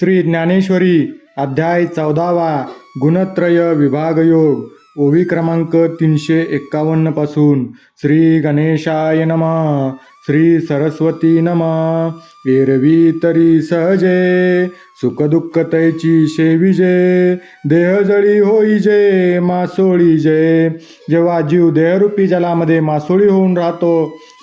श्री ज्ञानेश्वरी अध्याय चौदावा गुणत्रय विभागयोग ओवी क्रमांक तीनशे एक्कावन्नपासून श्री गणेशाय नमः. श्री सरस्वती नमः. एरवी तरी सहजे सुखदुःख तैची शेविजे देहजळी होईजे मासोळी जे जेव्हा जीव देहरूपी जलामध्ये मासोळी होऊन राहतो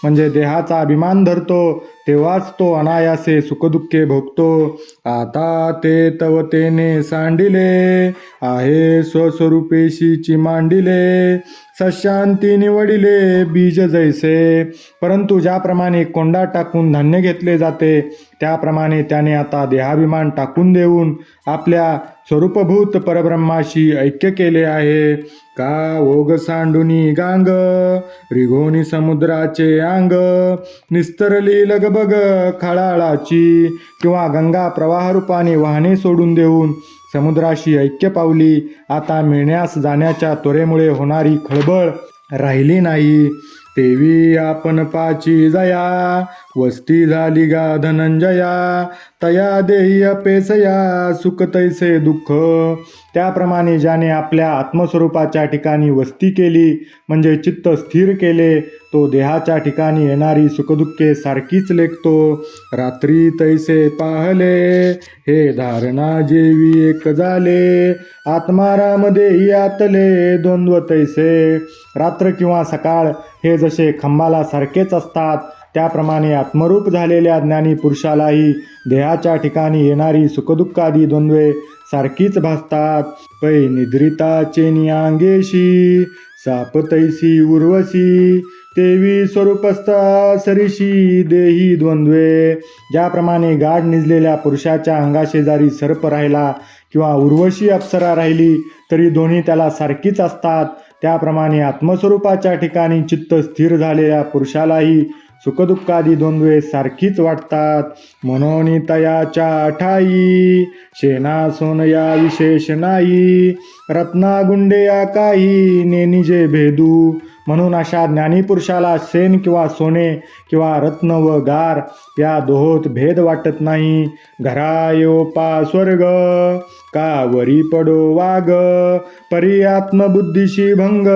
म्हणजे देहाचा अभिमान धरतो तेव्हाच तो अनायासे सुखदुःखे भोगतो. आता ते तवतेने सांडिले आहे स्वस्वरूपेशीची मांडिले सशांती निवडिले बीज जैसे. परंतु ज्या ज्याप्रमाणे कोंडा टाकून धान्य घेतले जाते. त्याप्रमाणे त्याने आता देहाभिमान टाकून देऊन आपल्या स्वरूपभूत परब्रह्माशी ऐक्य केले आहे. का ओग सांडुनी गांग रिघोनी समुद्राचे अंग निस्तरली लगबग खळाळाची किंवा गंगा प्रवाहरूपाने वाहने सोडून देऊन समुद्राशी ऐक्य पावली आता मिळण्यास जाण्याच्या त्वरेमुळे होणारी खळबळ राहिली नाही. तेवी आपण पाची जया. वस्ती झाली गा धनंजया तया देही अपेसया सुख तैसे दुःख. त्याप्रमाणे ज्याने आपल्या आत्मस्वरूपाच्या ठिकाणी वस्ती केली म्हणजे चित्त स्थिर केले तो देहाच्या ठिकाणी येणारी सुखदुःखे सारखीच लेखतो. रात्री तैसे पाहले हे धारणा जेवी एक झाले. आत्मारामध्ये आतले द्वंद्व तैसे. रात्र किंवा सकाळ हे जसे खंबाला सारखेच असतात त्याप्रमाणे आत्मरूप झालेल्या ज्ञानी पुरुषालाही देहाच्या ठिकाणी येणारी सुखदुःखादी द्वंद्वे सारखीच भासतात. पै निद्रिता चेनियांगेशी सापतैसी उर्वशी तेवी स्वरूपस्था सरीशी देही द्वंद्वे. ज्याप्रमाणे गाढ निजलेल्या पुरुषाच्या अंगाशेजारी सर्प राहिला किंवा उर्वशी अप्सरा राहिली तरी दोन्ही त्याला सारखीच असतात. त्याप्रमाणे आत्मस्वरूपाच्या ठिकाणी चित्त स्थिर झालेल्या पुरुषालाही सुखदुःखादी द्वंद्वे सारखीच वाटतात. म्हणून तयाच्या ठाई शेना सोनया विशेष नाही. रत्नागुंडे या काही नेनिजे भेदू. म्हणून अशा ज्ञानीपुरुषाला सेन किंवा सोने किंवा रत्न व गार या दोहोत भेद वाटत नाही. घरायो पा स्वर्ग. का वरी पडो वाग परी आत्मबुद्धीशी भंग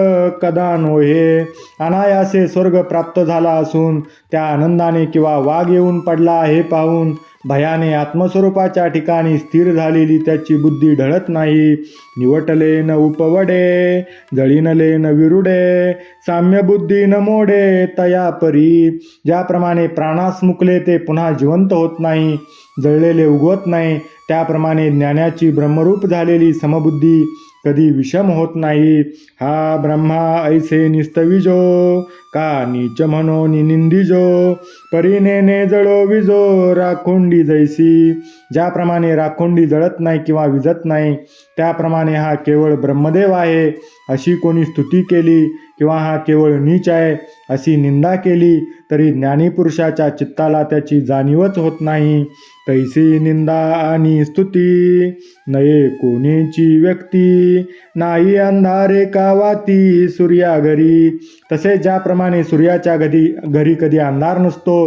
कदा नोहे? अनायासे स्वर्ग प्राप्त झाला असून त्या आनंदाने किंवा वाघ येऊन पडला हे पाहून भयाने आत्मस्वरूपाच्या ठिकाणी स्थिर झालेली त्याची बुद्धी ढळत नाही. निवटले न उपवडे जळीनले न विरुडे साम्य बुद्धी न मोडे तया परी. ज्याप्रमाणे प्राणास मुकले ते पुन्हा जिवंत होत नाही जळलेले उगवत नाही त्याप्रमाणे ज्ञानाची ब्रह्मरूप झालेली समबुद्धी कधी विषम होत नाही. हा ब्रह्मा ऐसे निस्तविजो का नीच म्हणो निंदिजो परिनेने जळो विजो राखोंडी जैसी. ज्याप्रमाणे राखोंडी जळत नाही किंवा विजत नाही त्याप्रमाणे हा केवळ ब्रह्मदेव आहे. अशी कोणी स्तुती केली किंवा हा केवळ नीच आहे अशी निंदा केली तरी ज्ञानीपुरुषाच्या चित्ताला त्याची जाणीवच होत नाही. तैसी निंदा आणि स्तुती नये कोणीची व्यक्ती नाही अंधारे का वाती सूर्या घरी. तसेच ज्याप्रमाणे सूर्याच्या घरी घरी कधी अंधार नसतो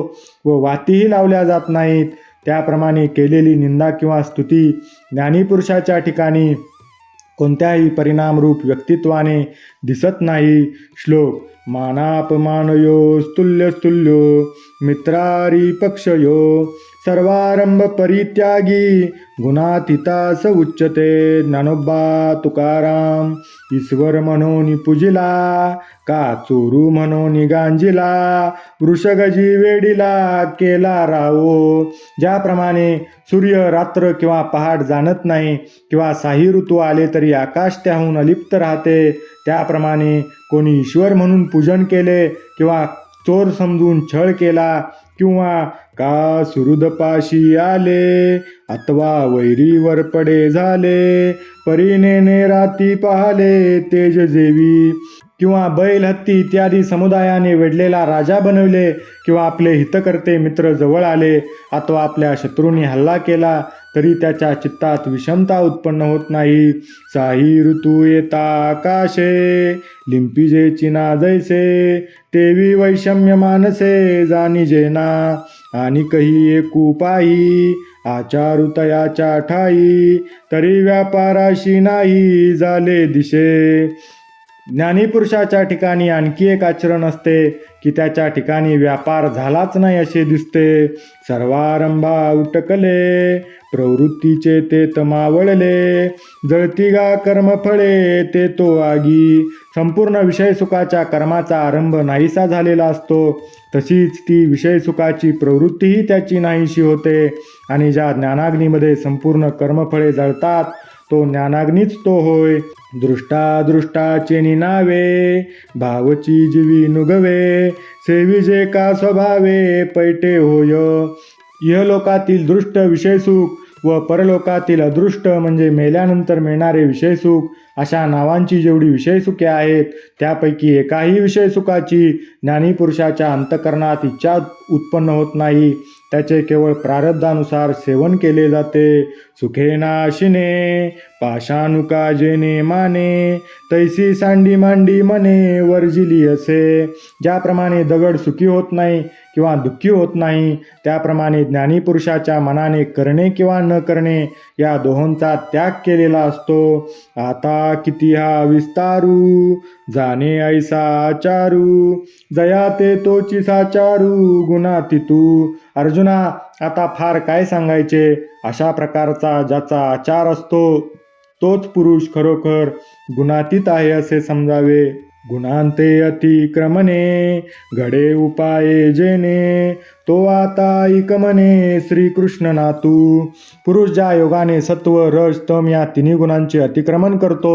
व वातीही लावल्या जात नाहीत त्याप्रमाणे केलेली निंदा किंवा स्तुती ज्ञानीपुरुषाच्या ठिकाणी कोणत्याही परिणामरूप व्यक्तित्वाने दिसत नाही. श्लोक मानापमानयो स्तुल्य स्तुल्यो मित्रारी पक्षयो सर्वारंभ परित्यागी गुणातीतास उच्चते ज्ञानोबा तुकाराम. ईश्वर म्हणून पूजिला का चोरू म्हणून गांजिला वृषगजी वेडीला केला रावो. ज्याप्रमाणे सूर्य रात्र किंवा पहाट जाणत नाही किंवा साही ऋतू आले तरी आकाश त्याहून अलिप्त राहते त्याप्रमाणे कोणी ईश्वर म्हणून पूजन केले किंवा चोर समजून छळ केला किंवा का सुहृदपाशी आले? अथवा वैरीवर पडे झाले? परीने राती पाहले तेज जेवी. किंवा बैल हत्ती इत्यादी समुदायाने वेढलेला राजा बनवले? किंवा आपले हितकर्ते मित्र जवळ आले? अथवा आपल्या शत्रूंनी हल्ला केला? तरी त्याच्या चित्तात विषमता उत्पन्न होत नाही. साही ऋतू येता आकाशे लिंपिजे चिना जैसे तेवी वैषम्य मानसे जानिजेना आणि कही एक उपायी आचारुतयाच्या ठाई तरी व्यापाराशी नाही झाले दिशे. ज्ञानीपुरुषाच्या ठिकाणी आणखी एक आचरण असते की त्याच्या ठिकाणी व्यापार झालाच नाही असे दिसते. सर्वारंभा उटकले प्रवृत्तीचे ते तमावळले जळती गा कर्मफळे ते तो आगी. संपूर्ण विषय सुखाच्या कर्माचा आरंभ नाहीसा झालेला असतो. तशीच ती विषय सुखाची प्रवृत्तीही त्याची नाहीशी होते. आणि ज्या ज्ञानाग्नीमध्ये संपूर्ण कर्मफळे जळतात तो ज्ञानाग्नीच तो होय. दृष्टादृष्टाचे निनावे भावची जीवी नुगवे सेविजे का स्वभावे पैटे होय. इहलोकातील दृष्ट विषयसुख व परलोकातील अदृष्ट म्हणजे मेल्यानंतर मिळणारे विषयसुख अशा नावांची जेवढी विषयसुखे आहेत त्यापैकी एकाही विषयसुखाची ज्ञानीपुरुषाच्या अंतकरणात इच्छा उत्पन्न होत नाही. त्याचे केवळ प्रारब्धानुसार सेवन केले जाते. सुखे नाशिने पाशानुका जेने माने तैसी सांडी मांडी मने वर्जिली असे. ज्याप्रमाणे दगड सुखी होत नाही किंवा दुःखी होत नाही त्याप्रमाणे ज्ञानीपुरुषाच्या मनाने करणे किंवा न करणे या दोहोंचा त्याग केलेला असतो. आता किती हा विस्तारू जाणे ऐसा आचारू. जया ते तोची साचारू गुणा तितू. अर्जुना आता फार काय सांगायचे? अशा प्रकारचा ज्याचा आचार असतो तोच पुरुष खरोखर गुणातीत आहे असे समजावे. गुणांते अतिक्रमणे घडे उपाये जेने तो आता इकमने श्रीकृष्ण नातू. पुरुष ज्या योगाने सत्व रज तम या तिन्ही गुणांचे अतिक्रमण करतो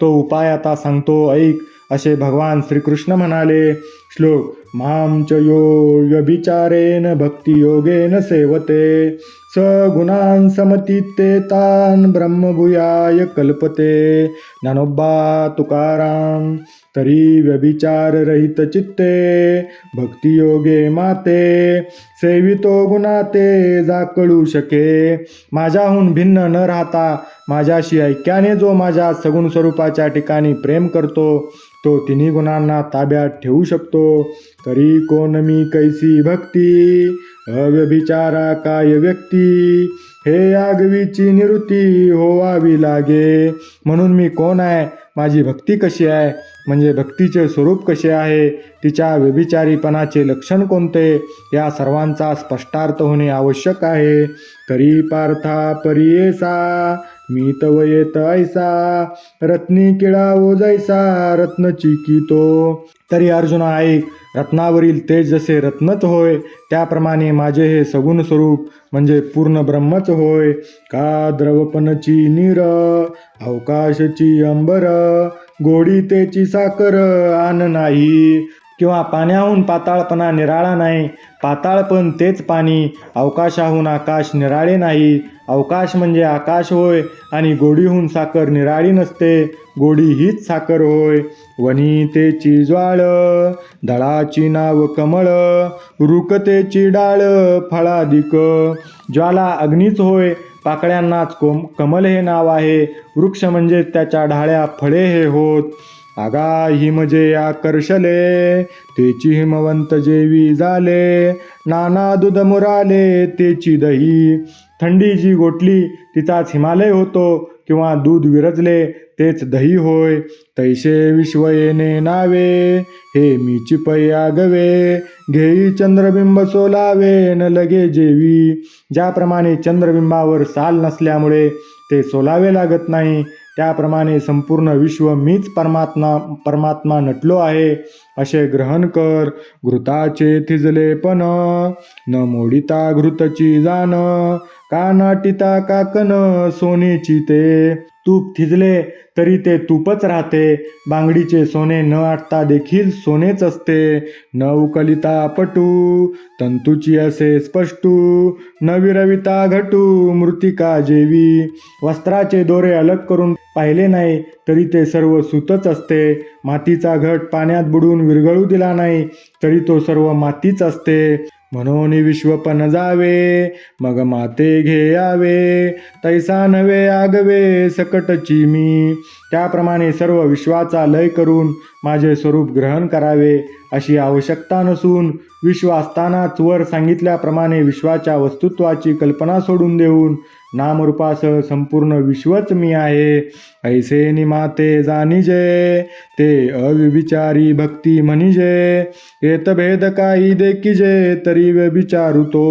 तो उपाय आता सांगतो ऐक असे भगवान श्रीकृष्ण म्हणाले श्लोक मामच च यो व्यभिचारेण भक्तियोगेन सेवते स गुणान समतीते तान ब्रह्मभूयाय कल्पते। ज्ञानोबा तुकाराम तरी व्यभिचार रहित चित्ते भक्तियोगे माते सेवितो गुणाते जाकळू शके। माझ्याहून भिन्न न राहता माझ्याशी ऐक्याने जो माझ्या सगुण स्वरूपाच्या ठिकाणी प्रेम करतो तो तिन्ही गुणांना ताब्यात ठेवू शकतो. तरी कोण मी कैसी भक्ती? अव्यभिचारा काय व्यक्ती? हे आगवीची निवृत्ती होवावी लागे. म्हणून मी कोण आहे? माझी भक्ती कशी आहे? म्हणजे भक्तीचे स्वरूप कसे आहे? तिच्या व्यभिचारीपणाचे लक्षण कोणते? या सर्वांचा स्पष्टार्थ होणे आवश्यक आहे. तरी पार्था परियेसा. मी तव येत ऐसा रत्नी किळा ओजैसा रत्न चिकितो तरी अर्जुना ऐक रत्नावरील तेज जसे रत्नच होय त्याप्रमाणे माझे हे सगुण स्वरूप म्हणजे पूर्ण ब्रह्मच होय. का द्रवपणची नीर अवकाशची अंबर गोडी तेची साकर आन नाही. किंवा पाण्याहून पाताळपणा निराळा नाही पाताळपण तेच पाणी. अवकाशाहून आकाश निराळे नाही. अवकाश म्हणजे आकाश होय आणि गोडीहून साखर निराळी नसते. गोडी हीच साखर होय. वनितेची ज्वाळ दळाची नाव कमळ रुकतेची डाळ फळाधिक ज्वाला अग्नीच होय. पाकळ्यांनाच कोम कमल हे नाव आहे. वृक्ष म्हणजे त्याच्या ढाळ्या फळे हे होत. आगा हिमजे आकर्षले तेची हिमवंत जेवी झाले नाना दूध मुराले तेची दही. थंडी जी गोठली तिचाच हिमालय होतो किंवा दूध विरजले तेच दही होय. तैसे विश्व येणे नावे हे मी पया गवे घेई चंद्रबिंब सोलावे न लगे जेवी. ज्याप्रमाणे चंद्रबिंबावर साल नसल्यामुळे ते सोलावे लागत नाही त्याप्रमाणे संपूर्ण विश्व मीच परमात्मा परमात्मा नटलो आहे असे ग्रहण कर घृताचे थिजले पण न मोडिता घृतची जाण का नाटिता काकन सोनेची ते. तूप थिजले तरी ते तूपच राहते. बांगडीचे सोने न आटता देखील सोनेच असते. न उकलिता पटू तंतूची असे स्पष्टू न विरविता घटू मृतिका जेवी. वस्त्राचे दोरे अलग करून पाहिले नाही तरी ते सर्व सुतच असते. मातीचा घट पाण्यात बुडून विरघळू दिला नाही तरी तो सर्व मातीच असते. म्हणून विश्वपण जावे मग माते घे यावे तैसा नवे आगवे सकटची मी. त्याप्रमाणे सर्व विश्वाचा लय करून माझे स्वरूप ग्रहण करावे अशी आवश्यकता नसून विश्व असतानाच वर सांगितल्याप्रमाणे विश्वाच्या वस्तुत्वाची कल्पना सोडून देऊन नामरूपासह संपूर्ण विश्वच मी आहे. ऐसे निमाते जाणीजे ते अविचारी भक्ती म्हणिजे. येत भेद काही देखिजे तरी व्यभिचारू तो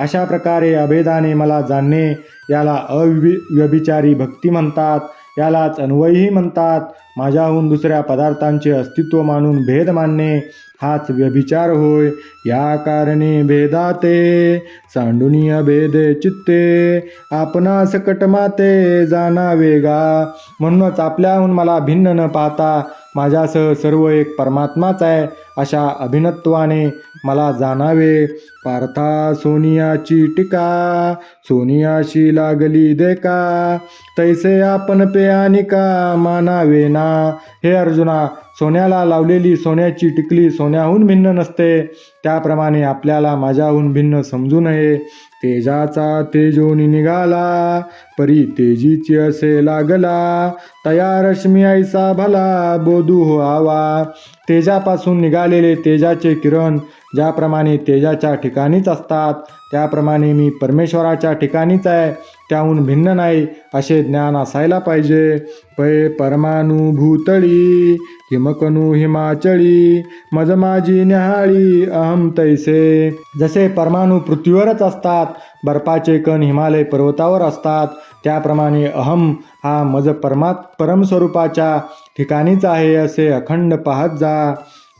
अशा प्रकारे अभेदाने मला जाणणे याला अवि भक्ती म्हणतात. यालाच अन्वयही म्हणतात. माझ्याहून दुसऱ्या पदार्थांचे अस्तित्व मानून भेद मानणे हाच व्यभिचार होय. या कारणे भेदाते सांडुनिय भेदे चित्ते आपणा सकटमाते जाणा वेगा. म्हणूनच आपल्याहून मला भिन्न न पाहता माझ्यासह सर्व एक परमात्माच आहे अशा अभिनत्वाने मला जाणावे. पार्था सोनियाची टीका सोनियाशी लागली दे का तैसे आपण पे आणि का मानावे ना? हे अर्जुना सोन्याला लावलेली सोन्याची टिकली सोन्याहून भिन्न नसते. त्याप्रमाणे आपल्याला माझ्याहून भिन्न समजू नये. तेजाचा तेजोनी निघाला परी तेजीची असे लागला. तया रश्मी ऐसा भला बोधू हो आवा. तेजापासून निघालेले तेजाचे किरण ज्याप्रमाणे तेजाच्या ठिकाणीच असतात त्याप्रमाणे मी परमेश्वराच्या ठिकाणीच आहे. त्याहून भिन्न नाही असे ज्ञान असायला पाहिजे. पै परमानुभूतळी किमकनु हिमकणू हिमाचळी मज माझी न्याहाळी अहम तैसे. जसे परमाणू पृथ्वीवरच असतात बर्फाचे कण हिमालय पर्वतावर असतात त्याप्रमाणे अहम हा मज परमात परमस्वरूपाच्या ठिकाणीच आहे असे अखंड पाहत जा.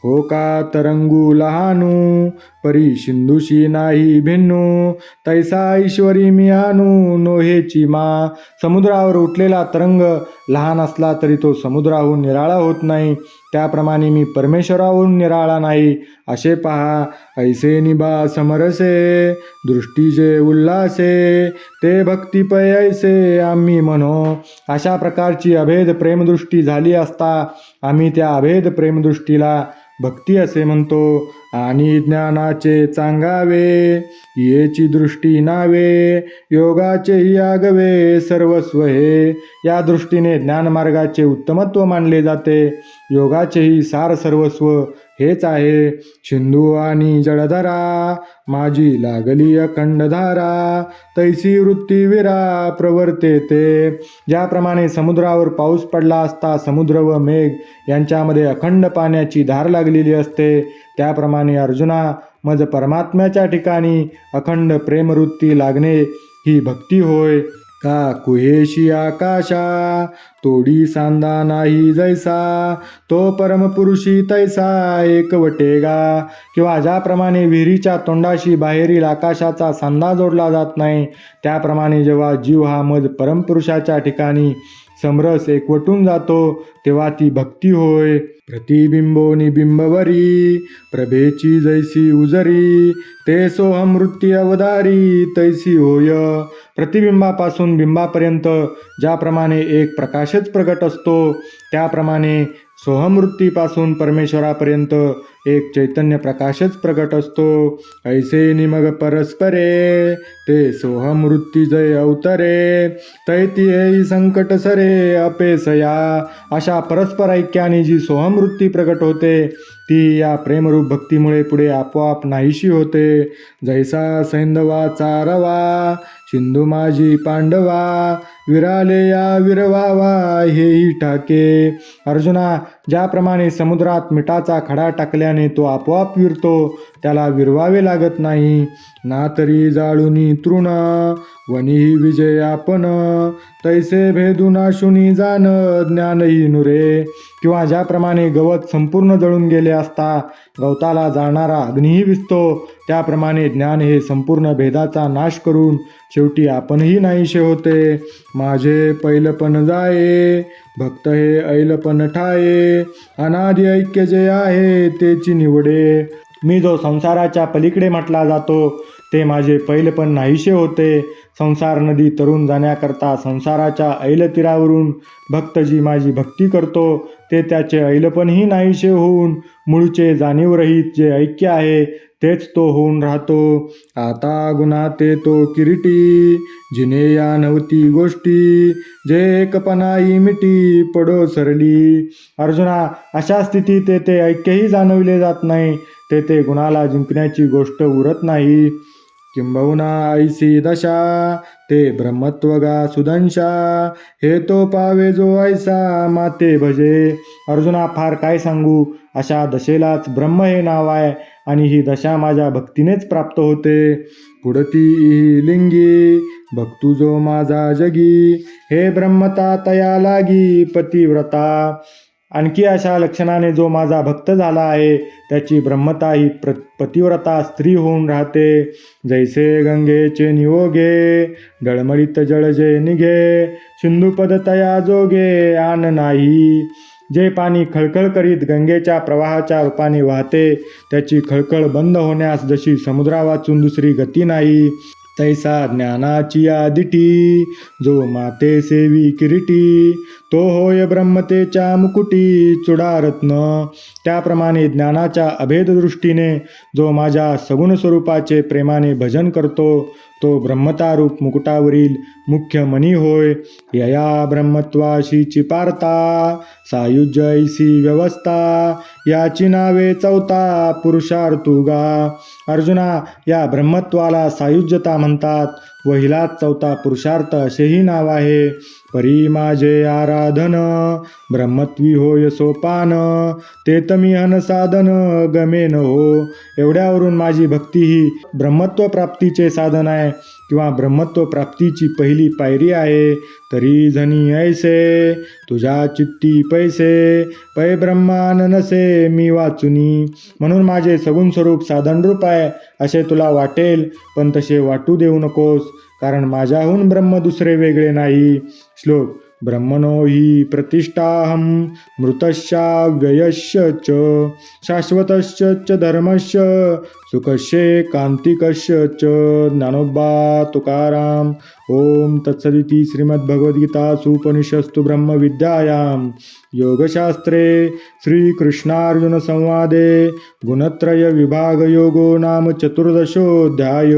हो का तरंगू लहानू परी सिंधुशी नाही भिन्नू तैसा ईश्वरी मी आणू नोहेची मा. समुद्रावर उठलेला तरंग लहान असला तरी तो समुद्राहून निराळा होत नाही. त्याप्रमाणे मी परमेश्वराहून निराळा नाही. असे पहा ऐसे निभा समरसे दृष्टीचे उल्हासे ते भक्तिपय ऐसे आम्ही म्हणो. अशा प्रकारची अभेद प्रेमदृष्टी झाली असता आम्ही त्या अभेद प्रेमदृष्टीला भक्ती असे म्हणतो. आणि ज्ञानाचे चांगावे येची दृष्टी नावे योगाचेही आगवे सर्वस्व हे. या दृष्टीने ज्ञानमार्गाचे उत्तमत्व मानले जाते. योगाचेही सार सर्वस्व हेच आहे सिंधू आणि जळधरा माझी लागली अखंडधारा तैसी वृत्ती विरा प्रवर्ते ते. ज्याप्रमाणे समुद्रावर पाऊस पडला असता समुद्र व मेघ यांच्यामध्ये अखंड पाण्याची धार लागलेली असते. त्याप्रमाणे अर्जुना मज परमात्म्याच्या ठिकाणी अखंड प्रेमवृत्ती लागणे ही भक्ती होय. का कुहेशी आकाशा? तोडी सांदा नाही जैसा. तो परमपुरुषी तैसा एकवटेगा किंवा ज्याप्रमाणे विहिरीच्या तोंडाशी बाहेरील आकाशाचा सांदा जोडला जात नाही त्याप्रमाणे जेव्हा जीव हा मज परमपुरुषाच्या ठिकाणी समरस एकवटून जातो तेव्हा ती भक्ती होय. प्रतिबिंबो निबिंबवरी प्रभेची जैसी उजरी. ते सोहमृत्ती अवधारी तैसी होय. प्रतिबिंबापासून बिंबापर्यंत ज्याप्रमाणे एक प्रकाशच प्रगट असतो त्याप्रमाणे सोहमृत्तीपासून परमेश्वरापर्यंत एक चैतन्य प्रकाशच प्रगट असतो. ऐसे निमग परस्परे ते सोहमृत्ती जय अवतरे तैती हे संकट सरे अपेसया. अशा परस्पर ऐक्याने जी सोहमृत्ती प्रगट होते ती या प्रेमरूप भक्तीमुळे पुढे आपोआप नाहीशी होते. जैसा सैंदवा चारवा सिंधू माझी पांडवा विराले या विरवावा हेही ठाके. अर्जुना ज्याप्रमाणे समुद्रात मिठाचा खडा टाकल्याने तो आपोआप विरतो त्याला विरवावे लागत नाही. ना तरी जाळुनी तृण वनीही विजय आपण. तैसे भेदुनाशुनी जाण ज्ञानही नुरे. किंवा ज्याप्रमाणे गवत संपूर्ण जळून गेले असता गवताला जाणारा अग्निही विसतो. त्याप्रमाणे ज्ञान हे संपूर्ण भेदाचा नाश करून शेवटी आपणही नाहीशे होते. माझे पैलपण जाये भक्त हे ऐलपण ठाये अनादि ऐक्य जे आहे तेची निवडे. मी जो संसाराच्या पलीकडे म्हटला जातो ते माझे पैलपण नाहीशे होते. संसार नदी तरुण जाण्याकरता संसाराच्या ऐलतीरावरून भक्त जी माझी भक्ती करतो. ते त्याचे ऐलपणही नाहीशे होऊन मूळचे जाणीवरहित जे ऐक्य आहे तेच तो होऊन राहतो. आता गुणाते तो किरीटी. जिने या नव्हती गोष्टी. जे एकपणाई मिटी पडो सरली. अर्जुना अशा स्थितीत ते ऐक्यही जाणविले जात नाही. ते ते गुणाला जिंकण्याची गोष्ट उरत नाही. किंबहुना ऐसी दशा ते ब्रह्मत्वगा सुदंशा। हे तो पावे जो ऐसा माते भजे। अर्जुना फार काय सांगू? अशा दशेलाच ब्रह्म हे नाव आहे आणि ही दशा माझ्या भक्तीनेच प्राप्त होते. पुढती लिंगी भक्तू जो माझा जगी। हे ब्रह्मता तया लागी पतिव्रता। आणखी अशा लक्षणाने जो माझा भक्त झाला आहे त्याची ब्रह्मता ही प्र पतिव्रता स्त्री होऊन राहते. जैसे गंगेचे नियोगे डळमळीत जळ जे निघे सिंधुपद तया जोगे आन नाही. जे पाणी खळखळ करीत गंगेच्या प्रवाहाच्या रूपाने वाहते त्याची खळखळ बंद होण्यास जशी समुद्रा वाचून दुसरी गती नाही तैसा ज्ञानाची आदिटी. जो माते सेवी किरीटी तो होय ब्रह्मतेच्या मुकुटी चुडारत्न. त्याप्रमाणे ज्ञानाच्या अभेद दृष्टीने जो माझ्या सगुण स्वरूपाचे प्रेमाने भजन करतो तो ब्रह्मतारूप मुकुटावरील मुख्य मनी होय. यया ब्रह्मत्वाशी पारता सायुज्य ऐसी व्यवस्था याची नावे चौथा पुरुषार्थुगा. अर्जुना या ब्रह्मत्वाला सायुज्यता म्हणतात. व चौथा पुरुषार्थ असेही नाव आहे. परी माझे आराधन ब्रह्मत्वी होय सोपान ते तमी हन साधन गमेन हो. एवढ्यावरून माझी भक्ती ही ब्रह्मत्व प्राप्तीचे साधन आहे. किंवा ब्रह्मत्व प्राप्तीची पहिली पायरी आहे तरी धनी ऐसे तुझ्या चित्ती पैसे पै ब्रह्मान नसे मी वाचुनी. म्हणून माझे सगुण स्वरूप साधनरूप आहे असे तुला वाटेल पण तसे वाटू देऊ नकोस कारण माझ्याहून ब्रह्म दुसरे वेगळे नाही. श्लोक ब्रह्मणो हि प्रतिष्ठाहं मृतश्चा व्ययश्च च शाश्वतश्च च धर्मश्च सुखस्ये कांतिकश्य च ज्ञानोबा तुकाराम ओम तत्सदिती श्रीमद्भगवद्गीतासूपनिषस्तु ब्रह्मविद्यायां योगशास्त्रे श्रीकृष्णार्जुनसंवादे गुणत्रयविभागयोगो नाम चतुर्दशोऽध्याय।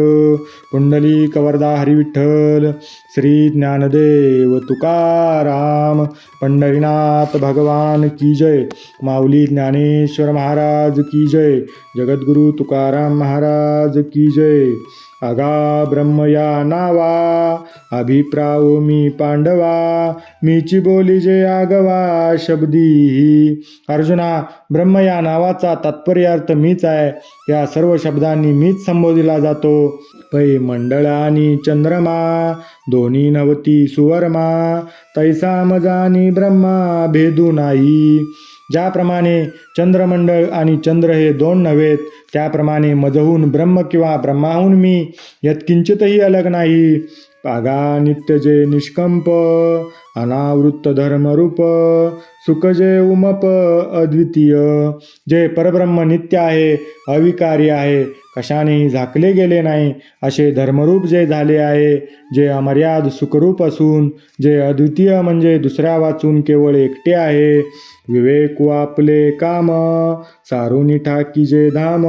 पुण्डलीकवरदा हरिविठ्ठल श्री ज्ञानदेव तुकाराम पंढरीनाथ भगवान की जय। माऊली ज्ञानेश्वर महाराज की जय। जगद्गुरु तुकाराम महाराज की जय। अगा ब्रह्म या नावा अभिप्राओ मी पांडवा मीची बोली जे आगवा शब्दी अर्जुना ब्रह्म या नावाचा तात्पर्यार्थ मीच आहे. या सर्व शब्दांनी मीच संबोधिला जातो. पै मंडळ आणि चंद्रमा दोन्ही नवती सुवर्मा तैसा मजानी ब्रह्मा भेदू नाही. ज्याप्रमाणे चंद्रमंडळ आणि चंद्र हे दोन नव्हेत त्याप्रमाणे मजहून ब्रह्म किंवा ब्रह्माहून मी यत्किंचितही अलग नाही. पागा नित्य जे निष्कंप अनावृत्त धर्मरूप सुख जे उमप अद्वितीय. जे परब्रह्म नित्य आहे अविकारी आहे कशानेही झाकले गेले नाही असे धर्मरूप जे झाले आहे जे अमर्याद सुखरूप असून जे अद्वितीय म्हणजे दुसऱ्या वाचून केवळ एकटे आहे विवेक आपले काम सारुनी ठाकी जे धाम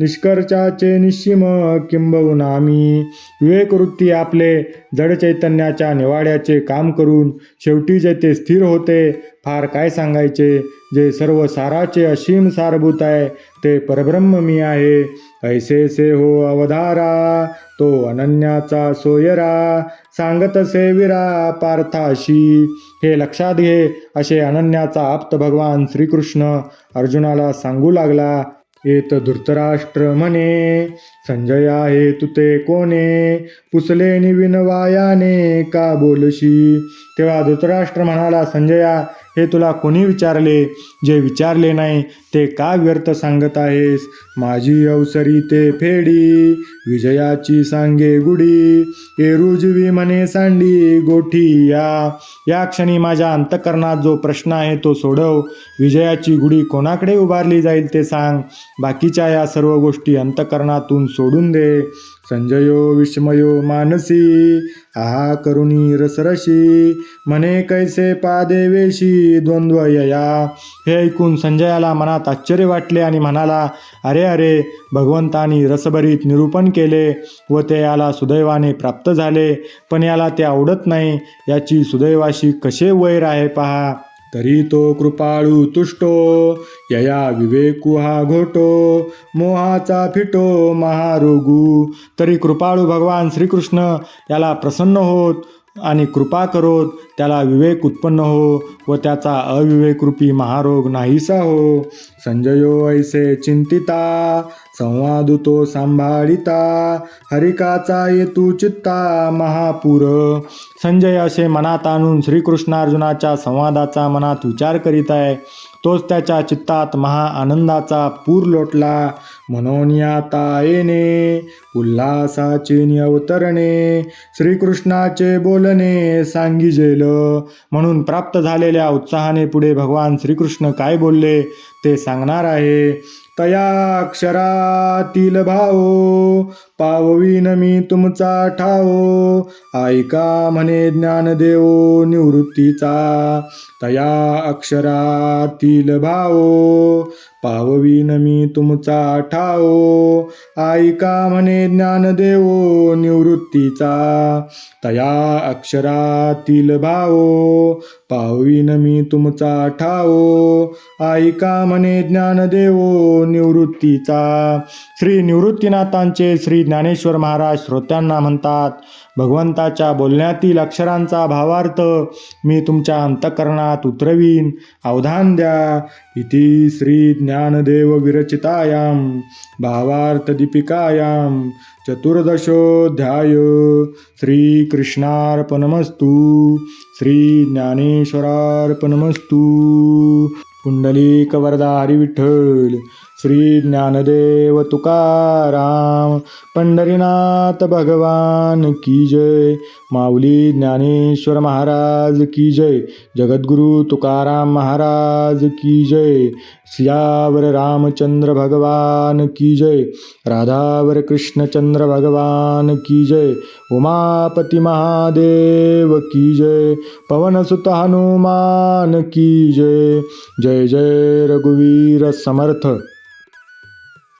निष्कर्षाचे निश्चिम किंबहुनामी विवेकवृत्ती आपले जड चैतन्याच्या निवाड्याचे काम करून शेवटी जे ते स्थिर होते फार काय सांगायचे? जे सर्व साराचे असीम सारभूत आहे ते परब्रह्म मी आहे. ऐसेसे हो अवधारा तो अनन्याचा सोयरा. सांगत सेविरा पार्थाशी. हे लक्षात घे असे अनन्याचा आप्त भगवान श्रीकृष्ण अर्जुनाला सांगू लागला येत धृतराष्ट्र म्हणे संजया हे तुते कोणे? पुसले निविनवायाने का बोलशी? तेव्हा धृतराष्ट्र म्हणाला संजया हे तुला कोणी विचारले? जे विचारले नाही ते का व्यर्थ सांगत आहेस? माझी अवसरी ते फेडी विजयाची सांगे गुढी एरुजवी म्हणे सांडी गोठी या. या क्षणी माझ्या अंतकरणात जो प्रश्न आहे तो सोडव. विजयाची गुढी कोणाकडे उभारली जाईल ते सांग. बाकीच्या या सर्व गोष्टी अंतकरणातून सोडून दे. संजयो विस्मयो मानसी आहा करुणी रसरशी म्हणे कैसे पादेवेशी द्वंद्व यया हे ऐकून संजयाला मनात आश्चर्य वाटले आणि म्हणाला अरे अरे भगवंतानी रसभरीत निरूपण केले व ते याला सुदैवाने प्राप्त झाले पण याला ते आवडत नाही. याची सुदैवाशी कसे वैर आहे पहा. तरी तो कृपाळू तुष्टो यया विवेकू हा घोटो मोहाचा फिटो महारोगू. तरी कृपाळू भगवान श्रीकृष्ण याला प्रसन्न होत आणि कृपा करोत त्याला विवेक उत्पन्न हो व त्याचा अविवेकरूपी महारोग नाहीसा हो. संजयो ऐसे चिंतिता संवाद तो सांभाळिता हरिकाचा येतू चित्ता महापूर. संजय असे मनात आणून श्रीकृष्णार्जुनाच्या संवादाचा मनात विचार करीत आहे तोच त्याच्या चित्तात महा आनंदाचा पूर लोटला. म्हणून आता येणे उल्हासाचे अवतरणे श्रीकृष्णाचे बोलणे सांगिजेल. म्हणून प्राप्त झालेल्या उत्साहाने पुढे भगवान श्रीकृष्ण काय बोलले ते सांगणार आहे. तया अक्षरातील भाव पाववीन मी तुमचा ठाओ ऐका म्हणे ज्ञानदेव निवृत्तीचा. तया अक्षरातील भावो. पाववीन मी तुमचा ठाओ ऐका म्हणे ज्ञानदेव निवृत्तीचा. तया अक्षरातील भावो. पाववीन मी तुमचा ठाओ ऐका म्हणे ज्ञानदेव निवृत्तीचा. श्री निवृत्तीनाथांचे श्री ज्ञानेश्वर महाराज श्रोत्यांना म्हणतात भगवंताच्या बोलण्यातील अक्षरांचा भावार्थ मी तुमच्या अंतकरणात उतरवीन. अवधान द्या. इति श्री ज्ञानदेव विरचितायाम भावार्थ दीपिकायाम चतुर्दशोध्याय श्रीकृष्णार्पणमस्तु श्री ज्ञानेश्वरार्पणमस्तु. पुंडलिक वरदा हरिविठ्ठल श्री ज्ञानदेव तुकाराम पंढरीनाथ भगवान की जय माऊली ज्ञानेश्वर महाराज की जय जगद्गुरु तुकाराम महाराज की जय सियावर रामचंद्र भगवान की जय राधावर कृष्णचंद्र भगवान की जय उमापती महादेव की जय पवनसुत हनुमान की जय। जय जय रघुवीर समर्थ।